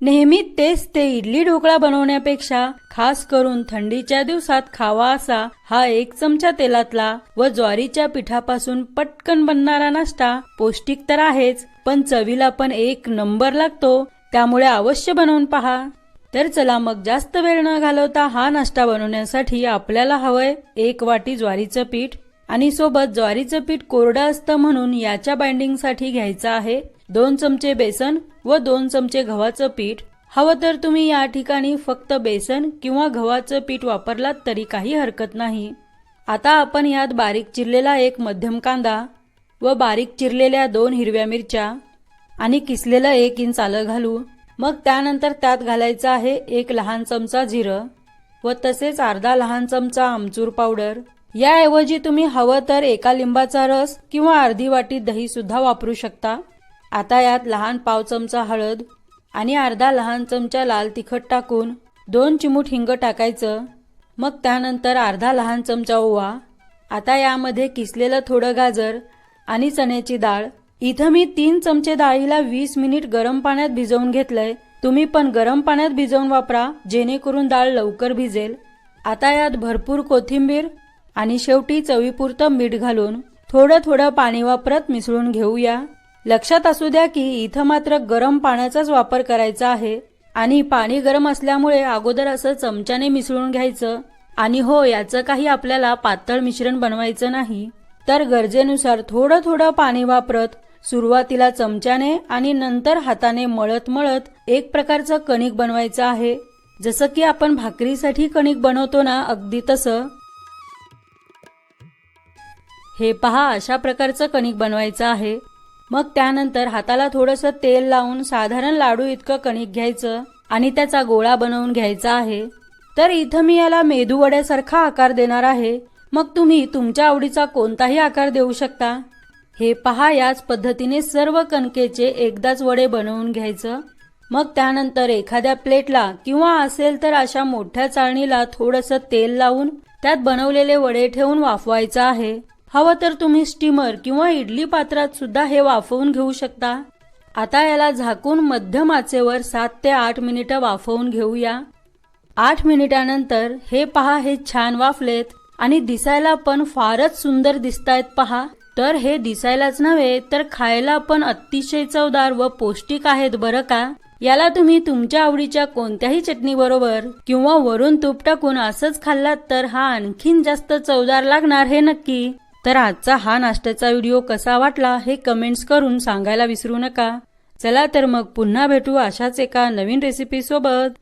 नेहमी तेच ते इडली ढोकळा बनवण्यापेक्षा खास करून थंडीच्या दिवसात खावा असा हा एक चमचा तेलातला व ज्वारीच्या पिठापासून पटकन बनणारा नाश्ता पौष्टिक तर आहेच पण चवीला पण एक नंबर लागतो त्यामुळे अवश्य बनवून पहा. तर चला मग जास्त वेळ न घालवता हा नाश्ता बनवण्यासाठी आपल्याला हवंय एक वाटी ज्वारीचं पीठ. आणि सोबत ज्वारीचं पीठ कोरडं असतं म्हणून याच्या बाइंडिंगसाठी घ्यायचं आहे. दोन चमचे बेसन व दोन चमचे गव्हाचं पीठ. हवं तर तुम्ही या ठिकाणी फक्त बेसन किंवा गव्हाचं पीठ वापरलात तरी काही हरकत नाही. आता आपण यात बारीक चिरलेला एक मध्यम कांदा व बारीक चिरलेल्या दोन हिरव्या मिरच्या आणि किसलेलं एक इंच आलं घालू. मग त्यानंतर त्यात घालायचं आहे एक लहान चमचा जिरं व तसेच अर्धा लहान चमचा आमचूर पावडर. याऐवजी तुम्ही हवं तर एका लिंबाचा रस किंवा अर्धी वाटी दही सुद्धा वापरू शकता. आता यात लहान पाव चमचा हळद आणि अर्धा लहान चमचा लाल तिखट टाकून दोन चिमूट हिंग टाकायचं. मग त्यानंतर अर्धा लहान चमचा ओवा. आता यामध्ये किसलेलं थोडं गाजर आणि चण्याची डाळ. इथं मी तीन चमचे डाळीला वीस मिनिट गरम पाण्यात भिजवून घेतलंय. तुम्ही पण गरम पाण्यात भिजवून वापरा जेणेकरून डाळ लवकर भिजेल. आता यात भरपूर कोथिंबीर आणि शेवटी चवीपुरतं मीठ घालून थोडं थोडं पाणी वापरत मिसळून घेऊया. लक्षात असू द्या की इथं मात्र गरम पाण्याचाच वापर करायचा आहे. आणि पाणी गरम असल्यामुळे अगोदर असं चमच्याने मिसळून घ्यायचं. आणि हो याचं काही आपल्याला पातळ मिश्रण बनवायचं नाही. तर गरजेनुसार थोडं थोडं पाणी वापरत सुरुवातीला चमच्याने आणि नंतर हाताने मळत मळत एक प्रकारचं कणिक बनवायचं आहे. जसं की आपण भाकरीसाठी कणिक बनवतो ना अगदी तसं. हे पहा अशा प्रकारचं कणिक बनवायचं आहे. मग त्यानंतर हाताला थोडंसं तेल लावून साधारण लाडू इतकं कणिक घ्यायचं आणि त्याचा गोळा बनवून घ्यायचा आहे. तर इथं मी याला मेदूवड्यासारखा आकार देणार आहे. मग तुम्ही तुमच्या आवडीचा कोणताही आकार देऊ शकता. हे पहा याच पद्धतीने सर्व कणकेचे एकदाच वडे बनवून घ्यायचं. मग त्यानंतर एखाद्या प्लेटला किंवा असेल तर अशा मोठ्या चाळणीला थोडंसं तेल लावून त्यात बनवलेले वडे ठेवून वाफवायचं आहे. हवं तर तुम्ही स्टीमर किंवा इडली पात्रात सुद्धा हे वाफवून घेऊ शकता. आता याला झाकून मध्यम आचेवर सात ते आठ मिनिटं वाफवून घेऊया. आठ मिनिटानंतर हे पहा हे छान वाफलेत आणि दिसायला पण फारच सुंदर दिसतायत पहा. तर हे दिसायलाच नव्हे तर खायला पण अतिशय चवदार व पौष्टिक आहेत बरं का? याला तुम्ही तुमच्या आवडीच्या कोणत्याही चटणी बरोबर किंवा वरून तूप टाकून असंच खाल्लात तर हा आणखीन जास्त चवदार लागणार हे नक्की. तर आजचा हा नाश्त्याचा व्हिडिओ कसा वाटला हे कमेंट्स करून सांगायला विसरू नका. चला तर मग पुन्हा भेटू अशाच एका नवीन रेसिपी सोबत.